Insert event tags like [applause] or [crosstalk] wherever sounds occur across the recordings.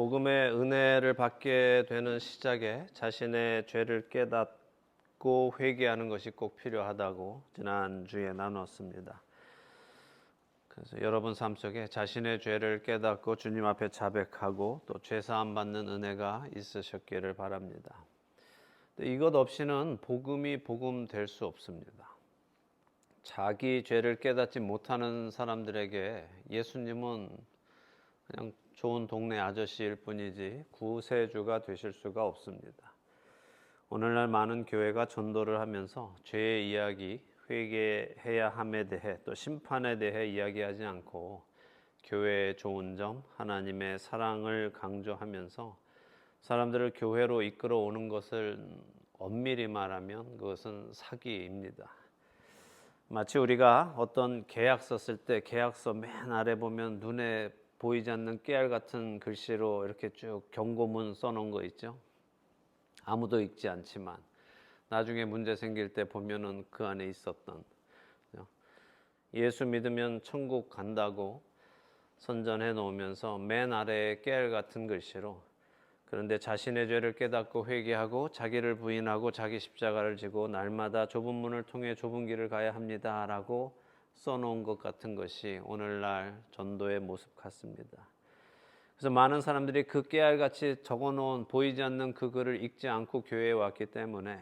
자, 복음의 은혜를 받게 되는 시작에 자신의 죄를 깨닫고 회개하는 것이 꼭 필요하다고 지난주에 나눴습니다. 그래서 여러분 삶 속에 자신의 죄를 깨닫고 주님 앞에 자백하고 또 죄사함 받는 은혜가 있으셨기를 바랍니다. 이것 없이는 복음이 복음 될 수 없습니다. 자기 죄를 깨닫지 못하는 사람들에게 예수님은 그냥 좋은 동네 아저씨일 뿐이지 구세주가 되실 수가 없습니다. 오늘날 많은 교회가 전도를 하면서 죄의 이야기, 회개해야 함에 대해 또 심판에 대해 이야기하지 않고 교회의 좋은 점, 하나님의 사랑을 강조하면서 사람들을 교회로 이끌어 오는 것을 엄밀히 말하면 그것은 사기입니다. 마치 우리가 어떤 계약서 쓸때 계약서 맨 아래 보면 눈에 보이지 않는 깨알 같은 글씨로 이렇게 쭉 경고문 써놓은 거 있죠. 아무도 읽지 않지만 나중에 문제 생길 때 보면은 그 안에 있었던 예수 믿으면 천국 간다고 선전해 놓으면서 맨 아래에 깨알 같은 글씨로 그런데 자신의 죄를 깨닫고 회개하고 자기를 부인하고 자기 십자가를 지고 날마다 좁은 문을 통해 좁은 길을 가야 합니다라고 써놓은 것 같은 것이 오늘날 전도의 모습 같습니다. 그래서 많은 사람들이 그 깨알같이 적어놓은 보이지 않는 그 글을 읽지 않고 교회에 왔기 때문에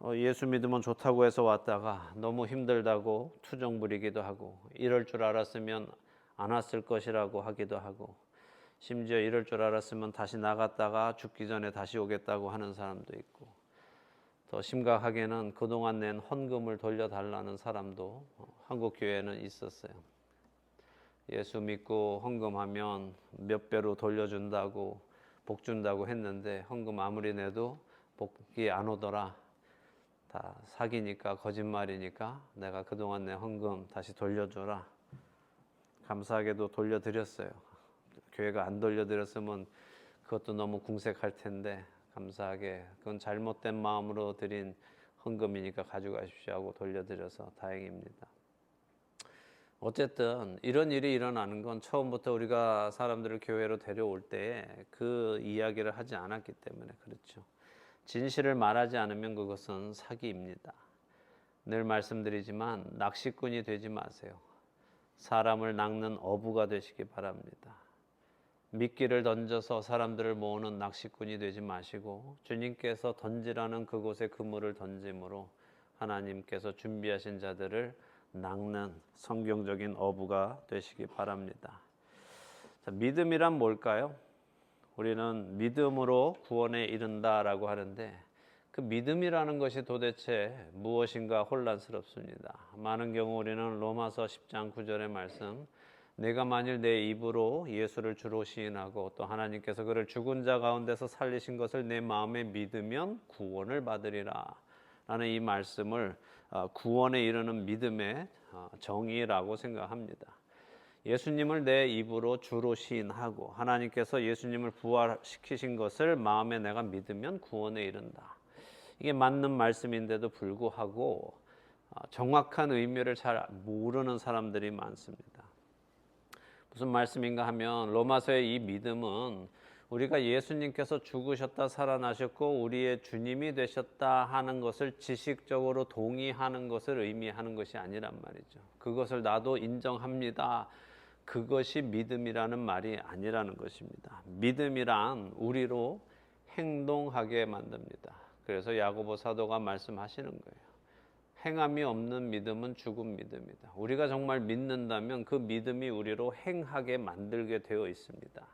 어, 예수 믿으면 좋다고 해서 왔다가 너무 힘들다고 투정 부리기도 하고 이럴 줄 알았으면 안 왔을 것이라고 하기도 하고 심지어 이럴 줄 알았으면 다시 나갔다가 죽기 전에 다시 오겠다고 하는 사람도 있고 더 심각하게는 그동안 낸 헌금을 돌려달라는 사람도 한국 교회에는 있었어요. 예수 믿고 헌금하면 몇 배로 돌려준다고 복 준다고 했는데 헌금 아무리 내도 복이 안 오더라. 다 사기니까 거짓말이니까 내가 그동안 내 헌금 다시 돌려줘라. 감사하게도 돌려드렸어요. 교회가 안 돌려드렸으면 그것도 너무 궁색할 텐데 감사하게 그건 잘못된 마음으로 드린 헌금이니까 가져가십시오 하고 돌려드려서 다행입니다. 어쨌든 이런 일이 일어나는 건 처음부터 우리가 사람들을 교회로 데려올 때에 그 이야기를 하지 않았기 때문에 그렇죠. 진실을 말하지 않으면 그것은 사기입니다. 늘 말씀드리지만 낚시꾼이 되지 마세요. 사람을 낚는 어부가 되시기 바랍니다. 미끼를 던져서 사람들을 모으는 낚시꾼이 되지 마시고 주님께서 던지라는 그곳에 그물을 던짐으로 하나님께서 준비하신 자들을 낚는 성경적인 어부가 되시기 바랍니다. 자, 믿음이란 뭘까요? 우리는 믿음으로 구원에 이른다라고 하는데 그 믿음이라는 것이 도대체 무엇인가 혼란스럽습니다. 많은 경우 우리는 로마서 10장 9절의 말씀 내가 만일 내 입으로 예수를 주로 시인하고 또 하나님께서 그를 죽은 자 가운데서 살리신 것을 내 마음에 믿으면 구원을 받으리라. 라는 이 말씀을 어, 구원에 이르는 믿음의 어, 정의라고 생각합니다. 예수님을 내 입으로 주로 시인하고 하나님께서 예수님을 부활시키신 것을 마음에 내가 믿으면 구원에 이른다. 이게 맞는 말씀인데도 불구하고 어, 정확한 의미를 잘 모르는 사람들이 많습니다. 무슨 말씀인가 하면 로마서의 이 믿음은 우리가 예수님께서 죽으셨다 살아나셨고 우리의 주님이 되셨다 하는 것을 지식적으로 동의하는 것을 의미하는 것이 아니란 말이죠. 그것을 나도 인정합니다. 그것이 믿음이라는 말이 아니라는 것입니다. 믿음이란 우리로 행동하게 만듭니다. 그래서 야고보 사도가 말씀하시는 거예요. 행함이 없는 믿음은 죽은 믿음이다. 우리가 정말 믿는다면 그 믿음이 우리로 행하게 만들게 되어 있습니다.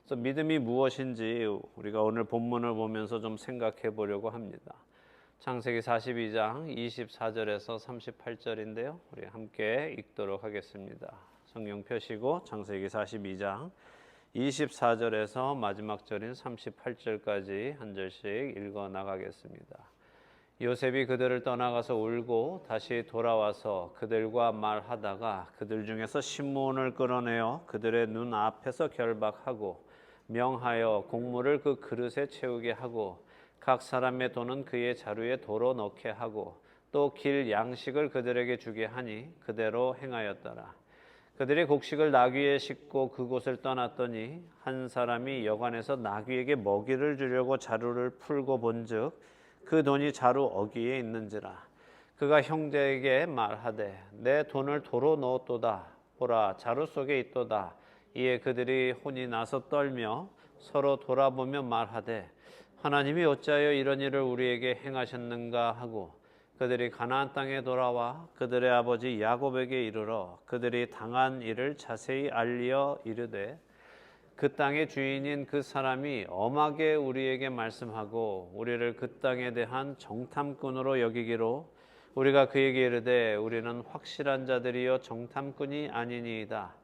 그래서 믿음이 무엇인지 우리가 오늘 본문을 보면서 좀 생각해 보려고 합니다. 창세기 42장 24절에서 38절인데요. 우리 함께 읽도록 하겠습니다. 성경 펴시고 창세기 42장 24절에서 마지막 절인 38절까지 한 절씩 읽어 나가겠습니다. 요셉이 그들을 떠나가서 울고 다시 돌아와서 그들과 말하다가 그들 중에서 시몬을 끌어내어 그들의 눈 앞에서 결박하고 명하여 곡물을 그 그릇에 채우게 하고 각 사람의 돈은 그의 자루에 도로 넣게 하고 또 길 양식을 그들에게 주게 하니 그대로 행하였더라. 그들이 곡식을 나귀에 싣고 그곳을 떠났더니 한 사람이 여관에서 나귀에게 먹이를 주려고 자루를 풀고 본즉 그 돈이 자루 어귀에 있는지라. 그가 형제에게 말하되 내 돈을 도로 넣었도다. 보라 자루 속에 있도다. 이에 그들이 혼이 나서 떨며 서로 돌아보며 말하되 하나님이 어찌하여 이런 일을 우리에게 행하셨는가 하고 그들이 가나안 땅에 돌아와 그들의 아버지 야곱에게 이르러 그들이 당한 일을 자세히 알리어 이르되 그 땅의 주인인 그 사람이 엄하게 우리에게 말씀하고 우리를 그 땅에 대한 정탐꾼으로 여기기로 우리가 그에게 이르되 우리는 확실한 자들이요 정탐꾼이 아니니이다.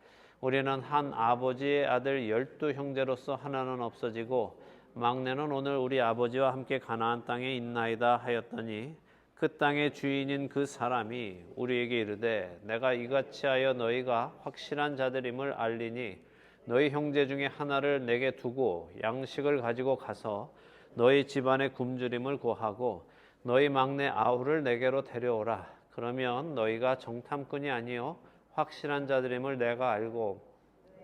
우리는 한 아버지의 아들 열두 형제로서 하나는 없어지고 막내는 오늘 우리 아버지와 함께 가나안 땅에 있나이다 하였더니 그 땅의 주인인 그 사람이 우리에게 이르되 내가 이같이 하여 너희가 확실한 자들임을 알리니 너희 형제 중에 하나를 내게 두고 양식을 가지고 가서 너희 집안의 굶주림을 고하고 너희 막내 아우를 내게로 데려오라. 그러면 너희가 정탐꾼이 아니요 확실한 자들임을 내가 알고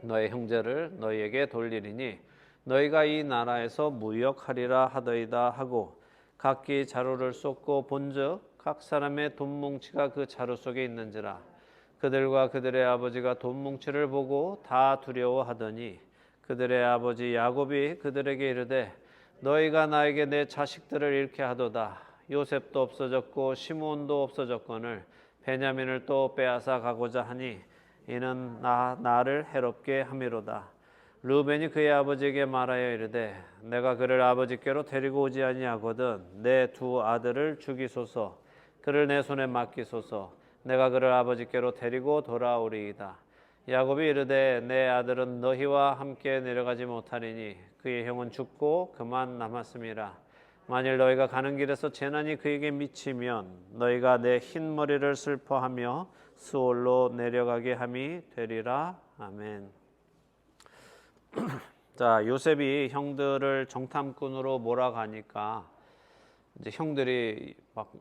너희 형제를 너희에게 돌리리니 너희가 이 나라에서 무역하리라 하더이다 하고 각기 자루를 쏟고 본즉 각 사람의 돈 뭉치가 그 자루 속에 있는지라 그들과 그들의 아버지가 돈 뭉치를 보고 다 두려워하더니 그들의 아버지 야곱이 그들에게 이르되 너희가 나에게 내 자식들을 잃게 하도다. 요셉도 없어졌고 시몬도 없어졌거늘 베냐민을 또 빼앗아 가고자 하니 이는 나 나를 해롭게 함이로다. 르벤이 그의 아버지에게 말하여 이르되 내가 그를 아버지께로 데리고 오지 아니하거든 내 두 아들을 죽이소서. 그를 내 손에 맡기소서 내가 그를 아버지께로 데리고 돌아오리이다 야곱이 이르되 내 아들은 너희와 함께 내려가지 못하리니 그의 형은 죽고 그만 남았음이라 만일 너희가 가는 길에서 재난이 그에게 미치면 너희가 내 흰 머리를 슬퍼하며 수올로 내려가게 함이 되리라 아멘. [clears throat] 자 요셉이 형들을 정탐꾼으로 몰아가니까 이제 형들이 막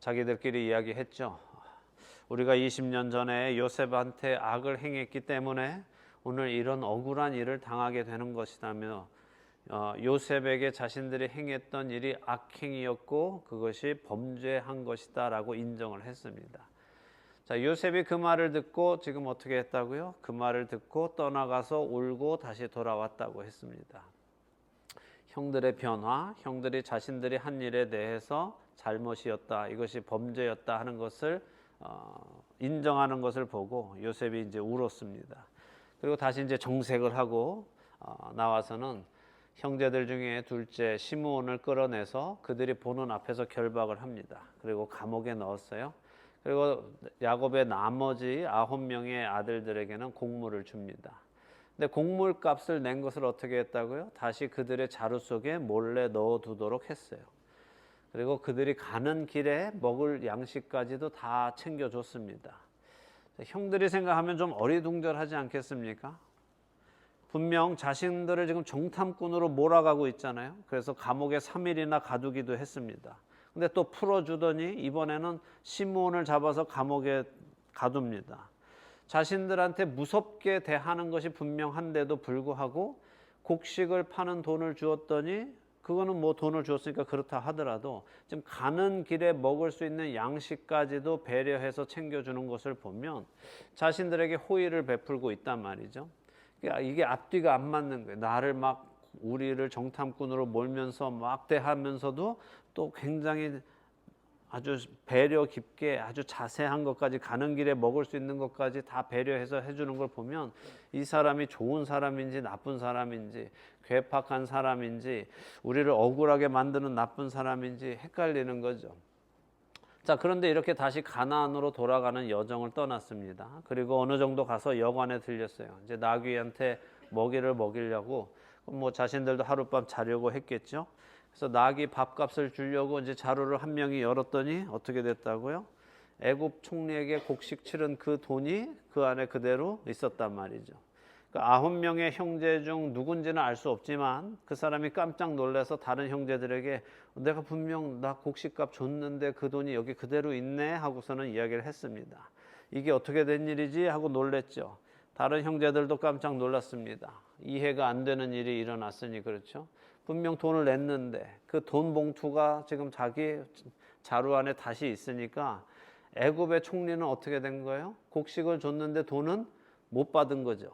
자기들끼리 이야기했죠. 우리가 20년 전에 요셉한테 악을 행했기 때문에 오늘 이런 억울한 일을 당하게 되는 것이다며 어, 요셉에게 자신들이 행했던 일이 악행이었고 그것이 범죄한 것이다라고 인정을 했습니다. 자, 요셉이 그 말을 듣고 지금 어떻게 했다고요? 그 말을 듣고 떠나가서 울고 다시 돌아왔다고 했습니다. 형들의 변화, 형들이 자신들이 한 일에 대해서 잘못이었다, 이것이 범죄였다 하는 것을 어, 인정하는 것을 보고 요셉이 이제 울었습니다. 그리고 다시 이제 정색을 하고 어, 나와서는 형제들 중에 둘째 시므온을 끌어내서 그들이 보는 앞에서 결박을 합니다. 그리고 감옥에 넣었어요. 그리고 야곱의 나머지 아홉 명의 아들들에게는 곡물을 줍니다. 근데 곡물 값을 낸 것을 어떻게 했다고요? 다시 그들의 자루 속에 몰래 넣어두도록 했어요. 그리고 그들이 가는 길에 먹을 양식까지도 다 챙겨줬습니다. 형들이 생각하면 좀 어리둥절하지 않겠습니까? 분명 자신들을 지금 정탐꾼으로 몰아가고 있잖아요. 그래서 감옥에 3일이나 가두기도 했습니다. 근데 또 풀어주더니 이번에는 시므온을 잡아서 감옥에 가둡니다. 자신들한테 무섭게 대하는 것이 분명한데도 불구하고 곡식을 파는 돈을 주었더니 그거는 뭐 돈을 주었으니까 그렇다 하더라도 지금 가는 길에 먹을 수 있는 양식까지도 배려해서 챙겨주는 것을 보면 자신들에게 호의를 베풀고 있단 말이죠. 그러니까 이게 앞뒤가 안 맞는 거예요. 나를 막 우리를 정탐꾼으로 몰면서 막 대하면서도 또 굉장히 아주 배려 깊게 아주 자세한 것까지 가는 길에 먹을 수 있는 것까지 다 배려해서 해주는 걸 보면 이 사람이 좋은 사람인지 나쁜 사람인지 괴팍한 사람인지 우리를 억울하게 만드는 나쁜 사람인지 헷갈리는 거죠. 자, 그런데 이렇게 다시 가나안으로 돌아가는 여정을 떠났습니다. 그리고 어느 정도 가서 여관에 들렸어요. 이제 나귀한테 먹이를 먹이려고 뭐 자신들도 하룻밤 자려고 했겠죠. 그래서 나귀 밥값을 주려고 이제 자루를 한 명이 열었더니 어떻게 됐다고요? 애굽 총리에게 곡식 치른 그 돈이 그 안에 그대로 있었단 말이죠. 그 아홉 명의 형제 중 누군지는 알 수 없지만 그 사람이 깜짝 놀라서 다른 형제들에게 내가 분명 나 곡식값 줬는데 그 돈이 여기 그대로 있네 하고서는 이야기를 했습니다. 이게 어떻게 된 일이지 하고 놀랬죠. 다른 형제들도 깜짝 놀랐습니다. 이해가 안 되는 일이 일어났으니 그렇죠. 분명 돈을 냈는데 그 돈 봉투가 지금 자기 자루 안에 다시 있으니까 애굽의 총리는 어떻게 된 거예요? 곡식을 줬는데 돈은 못 받은 거죠.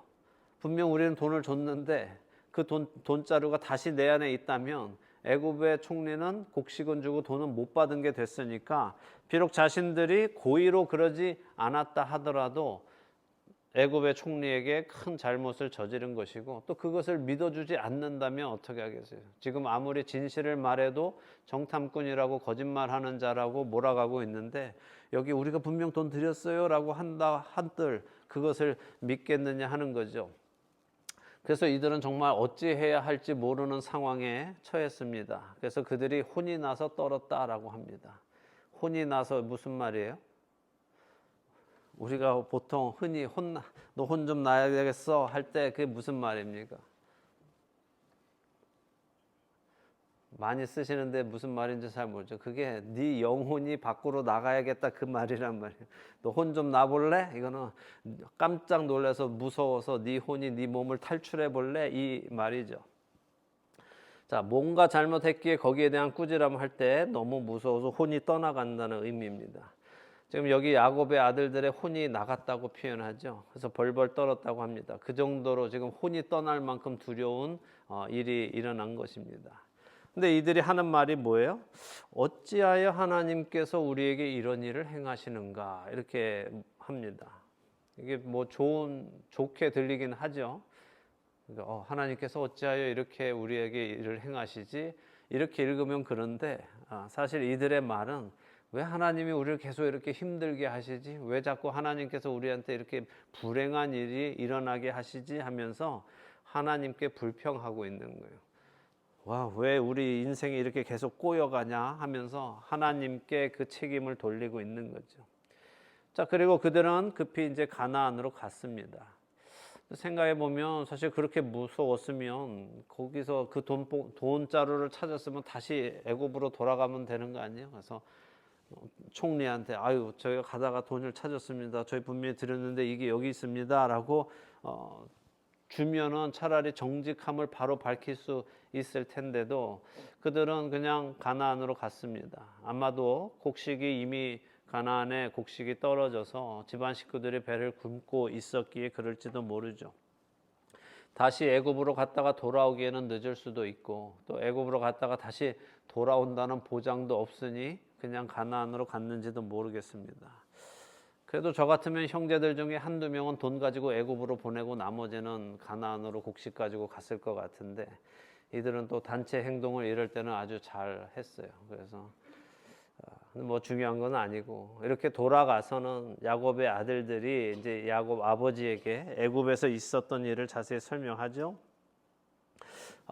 분명 우리는 돈을 줬는데 그 돈 돈자루가 다시 내 안에 있다면 애굽의 총리는 곡식은 주고 돈은 못 받은 게 됐으니까 비록 자신들이 고의로 그러지 않았다 하더라도 애굽의 총리에게 큰 잘못을 저지른 것이고 또 그것을 믿어주지 않는다면 어떻게 하겠어요? 지금 아무리 진실을 말해도 정탐꾼이라고 거짓말하는 자라고 몰아가고 있는데 여기 우리가 분명 돈 드렸어요라고 한다 한들 그것을 믿겠느냐 하는 거죠. 그래서 이들은 정말 어찌해야 할지 모르는 상황에 처했습니다. 그래서 그들이 혼이 나서 떨었다라고 합니다. 혼이 나서 무슨 말이에요? 우리가 보통 흔히 혼나 너 혼 좀 나야 되겠어 할 때 그게 무슨 말입니까? 많이 쓰시는데 무슨 말인지 잘 모르죠. 그게 네 영혼이 밖으로 나가야겠다 그 말이란 말이에요. 너 혼 좀 나볼래? 이거는 깜짝 놀라서 무서워서 네 혼이 네 몸을 탈출해 볼래? 이 말이죠. 자, 뭔가 잘못했기에 거기에 대한 꾸지람 할 때 너무 무서워서 혼이 떠나간다는 의미입니다. 지금 여기 야곱의 아들들의 혼이 나갔다고 표현하죠. 그래서 벌벌 떨었다고 합니다. 그 정도로 지금 혼이 떠날 만큼 두려운 어, 일이 일어난 것입니다. 근데 이들이 하는 말이 뭐예요? 어찌하여 하나님께서 우리에게 이런 일을 행하시는가 이렇게 합니다. 이게 뭐 좋은 좋게 들리긴 하죠. 그러니까 어, 하나님께서 어찌하여 이렇게 우리에게 일을 행하시지? 이렇게 읽으면 그런데 아, 사실 이들의 말은 왜 하나님이 우리를 계속 이렇게 힘들게 하시지? 왜 자꾸 하나님께서 우리한테 이렇게 불행한 일이 일어나게 하시지? 하면서 하나님께 불평하고 있는 거예요. 와, 왜 우리 인생이 이렇게 계속 꼬여가냐 하면서 하나님께 그 책임을 돌리고 있는 거죠. 자, 그리고 그들은 급히 이제 가나안으로 갔습니다. 생각해 보면 사실 그렇게 무서웠으면 거기서 그 돈 돈자루를 찾았으면 다시 애굽으로 돌아가면 되는 거 아니에요? 그래서 총리한테 아유 저희가 가다가 돈을 찾았습니다. 저희 분명히 드렸는데 이게 여기 있습니다라고 어, 주면은 차라리 정직함을 바로 밝힐 수 있을 텐데도 그들은 그냥 가나안으로 갔습니다. 아마도 곡식이 이미 가나안에 곡식이 떨어져서 집안 식구들이 배를 굶고 있었기에 그럴지도 모르죠. 다시 애굽으로 갔다가 돌아오기에는 늦을 수도 있고 또 애굽으로 갔다가 다시 돌아온다는 보장도 없으니 그냥 가나안으로 갔는지도 모르겠습니다. 그래도 저 같으면 형제들 중에 한두 명은 돈 가지고 애굽으로 보내고 나머지는 가나안으로 곡식 가지고 갔을 것 같은데 이들은 또 단체 행동을 이럴 때는 아주 잘 했어요. 그래서 뭐 중요한 건 아니고 이렇게 돌아가서는 야곱의 아들들이 이제 야곱 아버지에게 애굽에서 있었던 일을 자세히 설명하죠.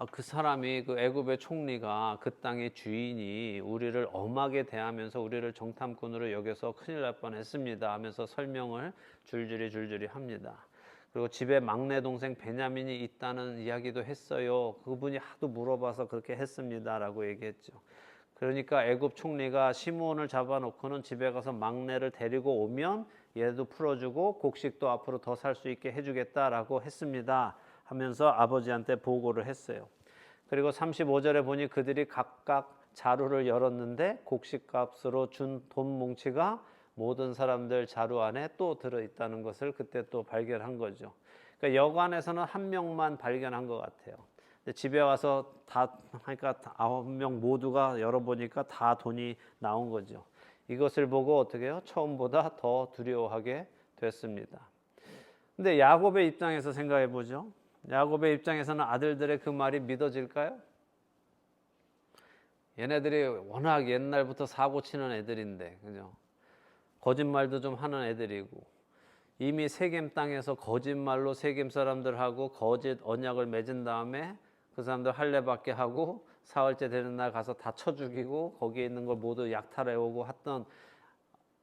아, 그 사람이 그 애굽의 총리가 그 땅의 주인이 우리를 엄하게 대하면서 우리를 정탐꾼으로 여겨서 큰일 날 뻔했습니다 하면서 설명을 줄줄이 줄줄이 합니다. 그리고 집에 막내 동생 베냐민이 있다는 이야기도 했어요. 그분이 하도 물어봐서 그렇게 했습니다라고 얘기했죠. 그러니까 애굽 총리가 시므온을 잡아놓고는 집에 가서 막내를 데리고 오면 얘도 풀어주고 곡식도 앞으로 더 살 수 있게 해주겠다라고 했습니다. 하면서 아버지한테 보고를 했어요. 그리고 35절에 보니 그들이 각각 자루를 열었는데 곡식값으로 준 돈 뭉치가 모든 사람들 자루 안에 또 들어 있다는 것을 그때 또 발견한 거죠. 그러니까 여관에서는 한 명만 발견한 것 같아요. 집에 와서 다 하니까 아홉 명 모두가 열어보니까 다 돈이 나온 거죠. 이것을 보고 어떻게 해요? 처음보다 더 두려워하게 됐습니다. 근데 야곱의 입장에서 생각해 보죠. 야곱의 입장에서는 아들들의 그 말이 믿어질까요? 얘네들이 워낙 옛날부터 사고 치는 애들인데, 그죠? 거짓말도 좀 하는 애들이고, 이미 세겜 땅에서 거짓말로 세겜 사람들하고 거짓 언약을 맺은 다음에 그 사람들 할례받게 하고 사흘째 되는 날 가서 다 쳐 죽이고 거기에 있는 걸 모두 약탈해 오고 했던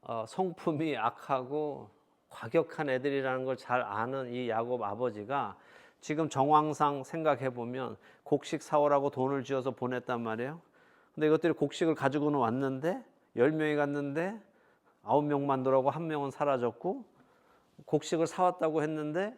어, 성품이 악하고 과격한 애들이라는 걸 잘 아는 이 야곱 아버지가 지금 정황상 생각해 보면 곡식 사오라고 돈을 쥐어서 보냈단 말이에요. 근데 이것들이 곡식을 가지고는 왔는데 열 명이 갔는데 아홉 명만 들어오고 한 명은 사라졌고 곡식을 사왔다고 했는데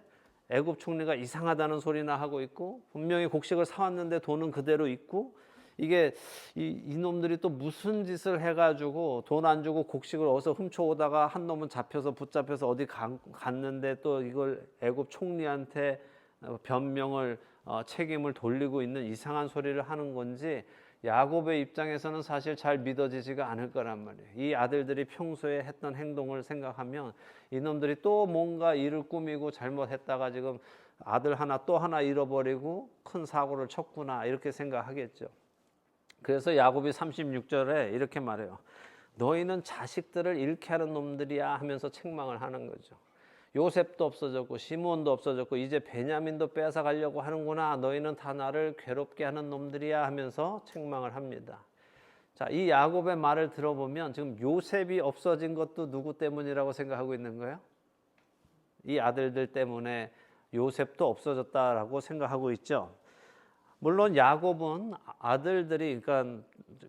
애굽 총리가 이상하다는 소리나 하고 있고 분명히 곡식을 사왔는데 돈은 그대로 있고 이게 이, 이놈들이 또 무슨 짓을 해가지고 돈 안 주고 곡식을 어디서 훔쳐오다가 한 놈은 잡혀서 붙잡혀서 어디 가, 갔는데 또 이걸 애굽 총리한테 어, 변명을 어, 책임을 돌리고 있는 이상한 소리를 하는 건지 야곱의 입장에서는 사실 잘 믿어지지가 않을 거란 말이에요. 이 아들들이 평소에 했던 행동을 생각하면 이놈들이 또 뭔가 일을 꾸미고 잘못했다가 지금 아들 하나 또 하나 잃어버리고 큰 사고를 쳤구나 이렇게 생각하겠죠. 그래서 야곱이 36절에 이렇게 말해요. 너희는 자식들을 잃게 하는 놈들이야 하면서 책망을 하는 거죠. 요셉도 없어졌고 시므온도 없어졌고 이제 베냐민도 빼앗아 가려고 하는구나. 너희는 다 나를 괴롭게 하는 놈들이야 하면서 책망을 합니다. 자, 이 야곱의 말을 들어보면 지금 요셉이 없어진 것도 누구 때문이라고 생각하고 있는 거예요? 이 아들들 때문에 요셉도 없어졌다라고 생각하고 있죠. 물론 야곱은 아들들이 그러니까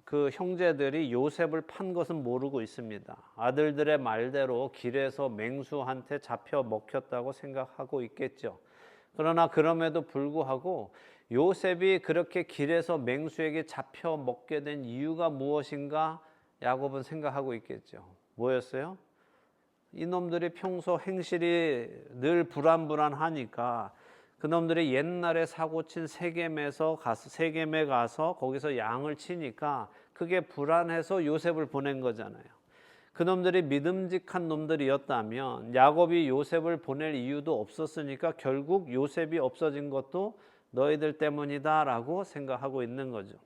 그 형제들이 요셉을 판 것은 모르고 있습니다. 아들들의 말대로 길에서 맹수한테 잡혀 먹혔다고 생각하고 있겠죠. 그러나 그럼에도 불구하고 요셉이 그렇게 길에서 맹수에게 잡혀 먹게 된 이유가 무엇인가 야곱은 생각하고 있겠죠. 뭐였어요? 이놈들이 평소 행실이 늘 불안불안하니까 그놈들이 옛날에 사고 친 세겜에서 가서 세겜에 가서 거기서 양을 치니까 그게 불안해서 요셉을 보낸 거잖아요. 그놈들이 믿음직한 놈들이었다면 야곱이 요셉을 보낼 이유도 없었으니까 결국 요셉이 없어진 것도 너희들 때문이다라고 생각하고 있는 거죠.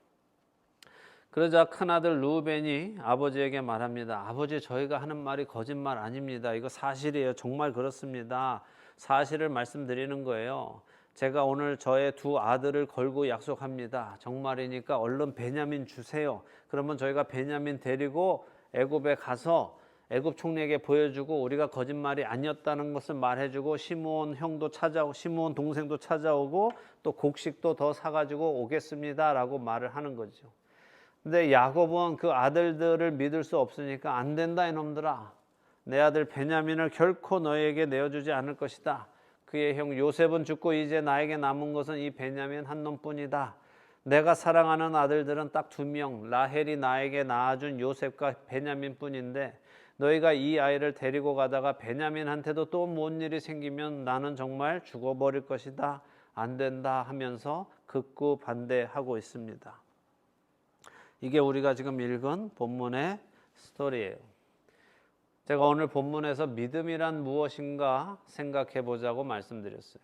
그러자 큰아들 루벤이 아버지에게 말합니다. 아버지 저희가 하는 말이 거짓말 아닙니다. 이거 사실이에요. 정말 그렇습니다. 사실을 말씀드리는 거예요. 제가 오늘 저의 두 아들을 걸고 약속합니다. 정말이니까 얼른 베냐민 주세요. 그러면 저희가 베냐민 데리고 애굽에 가서 애굽 총리에게 보여주고 우리가 거짓말이 아니었다는 것을 말해주고 시므온 형도 찾아오고 시므온 동생도 찾아오고 또 곡식도 더 사가지고 오겠습니다라고 말을 하는 거죠. 근데 야곱은 그 아들들을 믿을 수 없으니까 안 된다 이놈들아. 내 아들 베냐민을 결코 너에게 내어주지 않을 것이다. 그의 형 요셉은 죽고 이제 나에게 남은 것은 이 베냐민 한 놈뿐이다. 내가 사랑하는 아들들은 딱 두 명, 라헬이 나에게 낳아준 요셉과 베냐민뿐인데 너희가 이 아이를 데리고 가다가 베냐민한테도 또 뭔 일이 생기면 나는 정말 죽어버릴 것이다. 안 된다 하면서 극구 반대하고 있습니다. 이게 우리가 지금 읽은 본문의 스토리예요. 제가 오늘 본문에서 믿음이란 무엇인가 생각해 보자고 말씀드렸어요.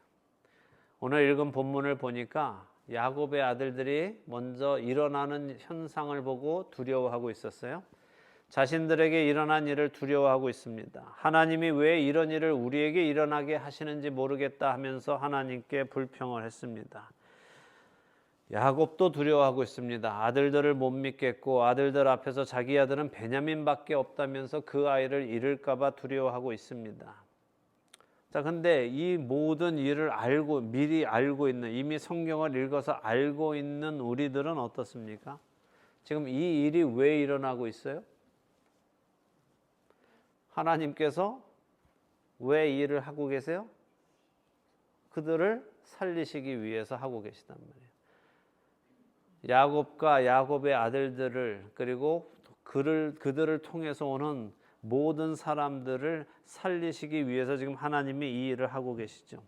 오늘 읽은 본문을 보니까 야곱의 아들들이 먼저 일어나는 현상을 보고 두려워하고 있었어요. 자신들에게 일어난 일을 두려워하고 있습니다. 하나님이 왜 이런 일을 우리에게 일어나게 하시는지 모르겠다 하면서 하나님께 불평을 했습니다. 야곱도 두려워하고 있습니다. 아들들을 못 믿겠고 아들들 앞에서 자기 아들은 베냐민밖에 없다면서 그 아이를 잃을까봐 두려워하고 있습니다. 자, 근데 이 모든 일을 알고 미리 알고 있는 이미 성경을 읽어서 알고 있는 우리들은 어떻습니까? 지금 이 일이 왜 일어나고 있어요? 하나님께서 왜 일을 하고 계세요? 그들을 살리시기 위해서 하고 계시단 말이에요. 야곱과 야곱의 아들들을 그리고 그를 그들을 통해서 오는 모든 사람들을 살리시기 위해서 지금 하나님이 이 일을 하고 계시죠.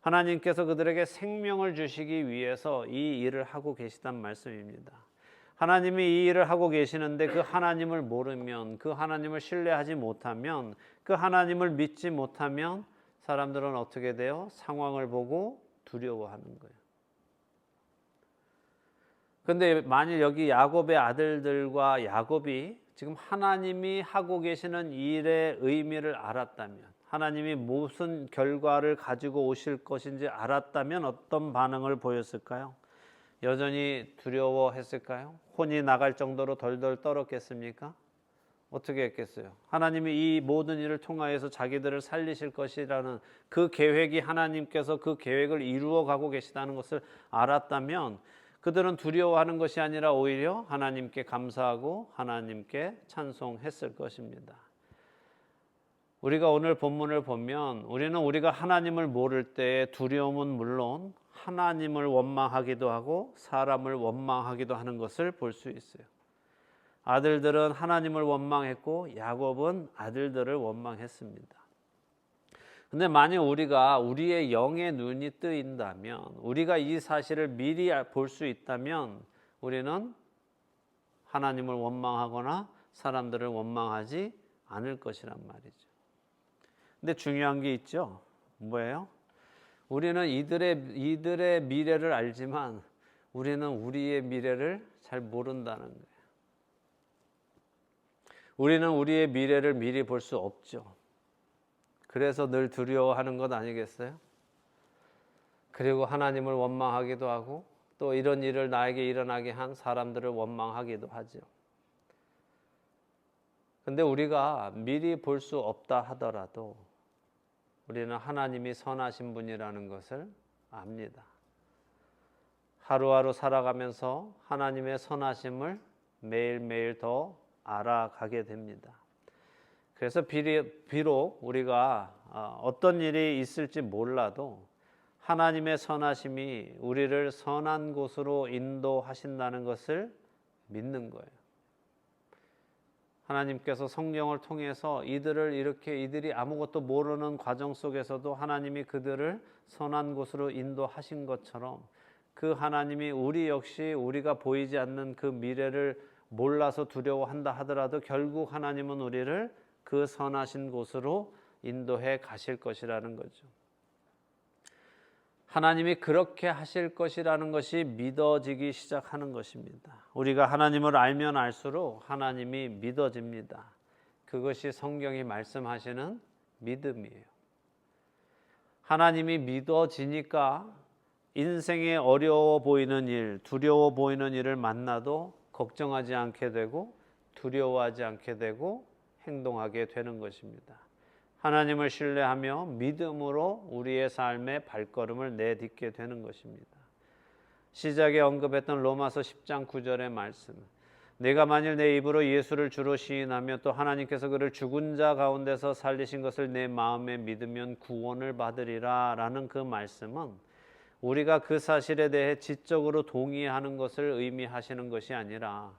하나님께서 그들에게 생명을 주시기 위해서 이 일을 하고 계시단 말씀입니다. 하나님이 이 일을 하고 계시는데 그 하나님을 모르면 그 하나님을 신뢰하지 못하면 그 하나님을 믿지 못하면 사람들은 어떻게 돼요? 상황을 보고 두려워하는 거예요. 근데 만일 여기 야곱의 아들들과 야곱이 지금 하나님이 하고 계시는 일의 의미를 알았다면 하나님이 무슨 결과를 가지고 오실 것인지 알았다면 어떤 반응을 보였을까요? 여전히 두려워했을까요? 혼이 나갈 정도로 덜덜 떨었겠습니까? 어떻게 했겠어요? 하나님이 이 모든 일을 통하여서 자기들을 살리실 것이라는 그 계획이 하나님께서 그 계획을 이루어 가고 계시다는 것을 알았다면 그들은 두려워하는 것이 아니라 오히려 하나님께 감사하고 하나님께 찬송했을 것입니다. 우리가 오늘 본문을 보면 우리는 우리가 하나님을 모를 때 두려움은 물론 하나님을 원망하기도 하고 사람을 원망하기도 하는 것을 볼 수 있어요. 아들들은 하나님을 원망했고 야곱은 아들들을 원망했습니다. 근데 만약 우리가 우리의 영의 눈이 뜨인다면 우리가 이 사실을 미리 볼 수 있다면 우리는 하나님을 원망하거나 사람들을 원망하지 않을 것이란 말이죠. 근데 중요한 게 있죠. 뭐예요? 우리는 이들의 이들의 미래를 알지만 우리는 우리의 미래를 잘 모른다는 거예요. 우리는 우리의 미래를 미리 볼 수 없죠. 그래서 늘 두려워하는 것 아니겠어요? 그리고 하나님을 원망하기도 하고 또 이런 일을 나에게 일어나게 한 사람들을 원망하기도 하죠. 근데 우리가 미리 볼 수 없다 하더라도 우리는 하나님이 선하신 분이라는 것을 압니다. 하루하루 살아가면서 하나님의 선하심을 매일매일 더 알아가게 됩니다. 그래서 비록 우리가 어, 어떤 일이 있을지 몰라도 하나님의 선하심이 우리를 선한 곳으로 인도하신다는 것을 믿는 거예요. 하나님께서 성령을 통해서 이들을 이렇게 이들이 아무것도 모르는 과정 속에서도 하나님이 그들을 선한 곳으로 인도하신 것처럼 그 하나님이 우리 역시 우리가 보이지 않는 그 미래를 몰라서 두려워한다 하더라도 결국 하나님은 우리를 그 선하신 곳으로 인도해 가실 것이라는 거죠. 하나님이 그렇게 하실 것이라는 것이 믿어지기 시작하는 것입니다. 우리가 하나님을 알면 알수록 하나님이 믿어집니다. 그것이 성경이 말씀하시는 믿음이에요. 하나님이 믿어지니까 인생에 어려워 보이는 일, 두려워 보이는 일을 만나도 걱정하지 않게 되고 두려워하지 않게 되고 행동하게 되는 것입니다. 하나님을 신뢰하며 믿음으로 우리의 삶의 발걸음을 내딛게 되는 것입니다. 시작에 언급했던 로마서 10장 9절의 말씀. 내가 만일 내 입으로 예수를 주로 시인하며 또 하나님께서 그를 죽은 자 가운데서 살리신 것을 내 마음에 믿으면 구원을 받으리라 라는 그 말씀은 우리가 그 사실에 대해 지적으로 동의하는 것을 의미하시는 것이 아니라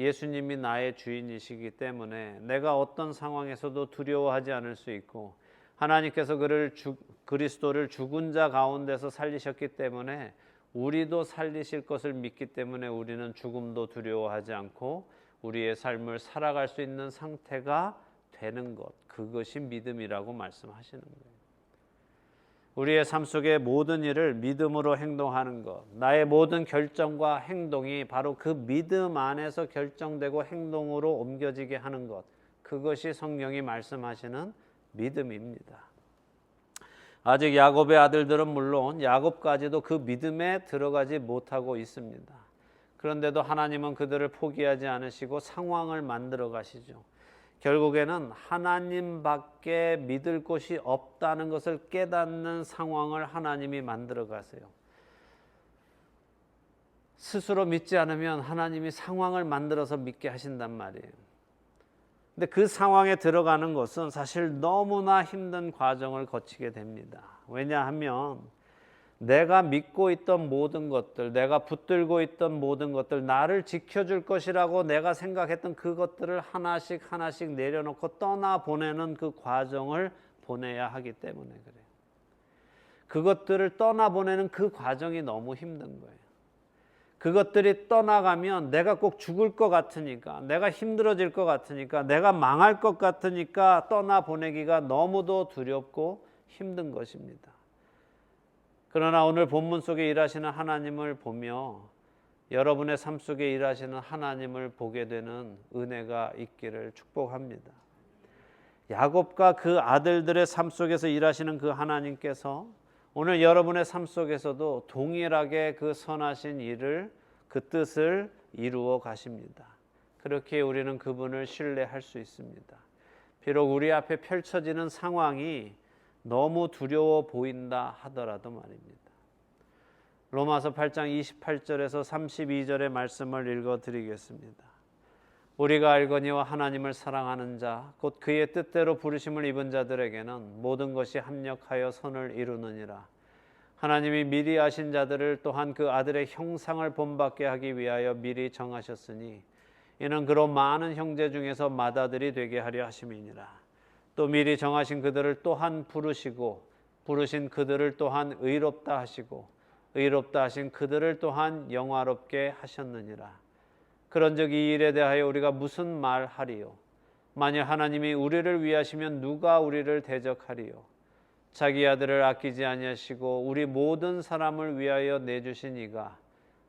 예수님이 나의 주인이시기 때문에 내가 어떤 상황에서도 두려워하지 않을 수 있고 하나님께서 그를 주, 그리스도를 죽은 자 가운데서 살리셨기 때문에 우리도 살리실 것을 믿기 때문에 우리는 죽음도 두려워하지 않고 우리의 삶을 살아갈 수 있는 상태가 되는 것 그것이 믿음이라고 말씀하시는 거예요. 우리의 삶 속의 모든 일을 믿음으로 행동하는 것, 나의 모든 결정과 행동이 바로 그 믿음 안에서 결정되고 행동으로 옮겨지게 하는 것, 그것이 성경이 말씀하시는 믿음입니다. 아직 야곱의 아들들은 물론 야곱까지도 그 믿음에 들어가지 못하고 있습니다. 그런데도 하나님은 그들을 포기하지 않으시고 상황을 만들어 가시죠. 결국에는 하나님밖에 믿을 곳이 없다는 것을 깨닫는 상황을 하나님이 만들어 가세요. 스스로 믿지 않으면 하나님이 상황을 만들어서 믿게 하신단 말이에요. 근데 그 상황에 들어가는 것은 사실 너무나 힘든 과정을 거치게 됩니다. 왜냐하면 내가 믿고 있던 모든 것들, 내가 붙들고 있던 모든 것들, 나를 지켜줄 것이라고 내가 생각했던 그것들을 하나씩 하나씩 내려놓고 떠나 보내는 그 과정을 보내야 하기 때문에 그래요. 그것들을 떠나 보내는 그 과정이 너무 힘든 거예요. 그것들이 떠나가면 내가 꼭 죽을 것 같으니까, 내가 힘들어질 것 같으니까, 내가 망할 것 같으니까 떠나 보내기가 너무도 두렵고 힘든 것입니다. 그러나 오늘 본문 속에 일하시는 하나님을 보며 여러분의 삶 속에 일하시는 하나님을 보게 되는 은혜가 있기를 축복합니다. 야곱과 그 아들들의 삶 속에서 일하시는 그 하나님께서 오늘 여러분의 삶 속에서도 동일하게 그 선하신 일을 그 뜻을 이루어 가십니다. 그렇게 우리는 그분을 신뢰할 수 있습니다. 비록 우리 앞에 펼쳐지는 상황이 너무 두려워 보인다 하더라도 말입니다. 로마서 8장 28절에서 32절의 말씀을 읽어 드리겠습니다. 우리가 알거니와 하나님을 사랑하는 자, 곧 그의 뜻대로 부르심을 입은 자들에게는 모든 것이 합력하여 선을 이루느니라. 하나님이 미리 아신 자들을 또한 그 아들의 형상을 본받게 하기 위하여 미리 정하셨으니 이는 그로 많은 형제 중에서 맏아들이 되게 하려 하심이니라. 또 미리 정하신 그들을 또한 부르시고 부르신 그들을 또한 의롭다 하시고 의롭다 하신 그들을 또한 영화롭게 하셨느니라. 그런즉 이 일에 대하여 우리가 무슨 말하리요? 만일 하나님이 우리를 위하시면 누가 우리를 대적하리요? 자기 아들을 아끼지 아니하시고 우리 모든 사람을 위하여 내주신 이가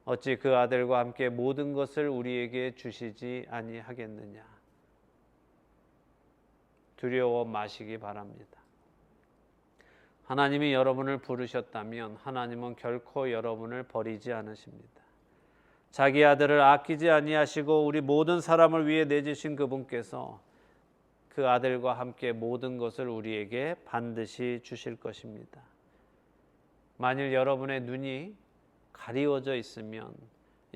어찌 그 아들과 함께 모든 것을 우리에게 주시지 아니하겠느냐? 두려워 마시기 바랍니다. 하나님이 여러분을 부르셨다면 하나님은 결코 여러분을 버리지 않으십니다. 자기 아들을 아끼지 아니하시고 우리 모든 사람을 위해 내주신 그분께서 그 아들과 함께 모든 것을 우리에게 반드시 주실 것입니다. 만일 여러분의 눈이 가리워져 있으면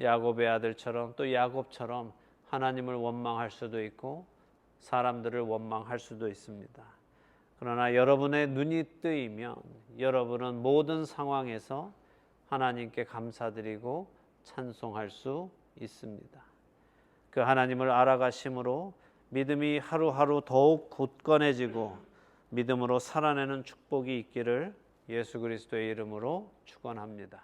야곱의 아들처럼 또 야곱처럼 하나님을 원망할 수도 있고 사람들을 원망할 수도 있습니다. 그러나 여러분의 눈이 뜨이면 여러분은 모든 상황에서 하나님께 감사드리고 찬송할 수 있습니다. 그 하나님을 알아가심으로 믿음이 하루하루 더욱 굳건해지고 믿음으로 살아내는 축복이 있기를 예수 그리스도의 이름으로 축원합니다.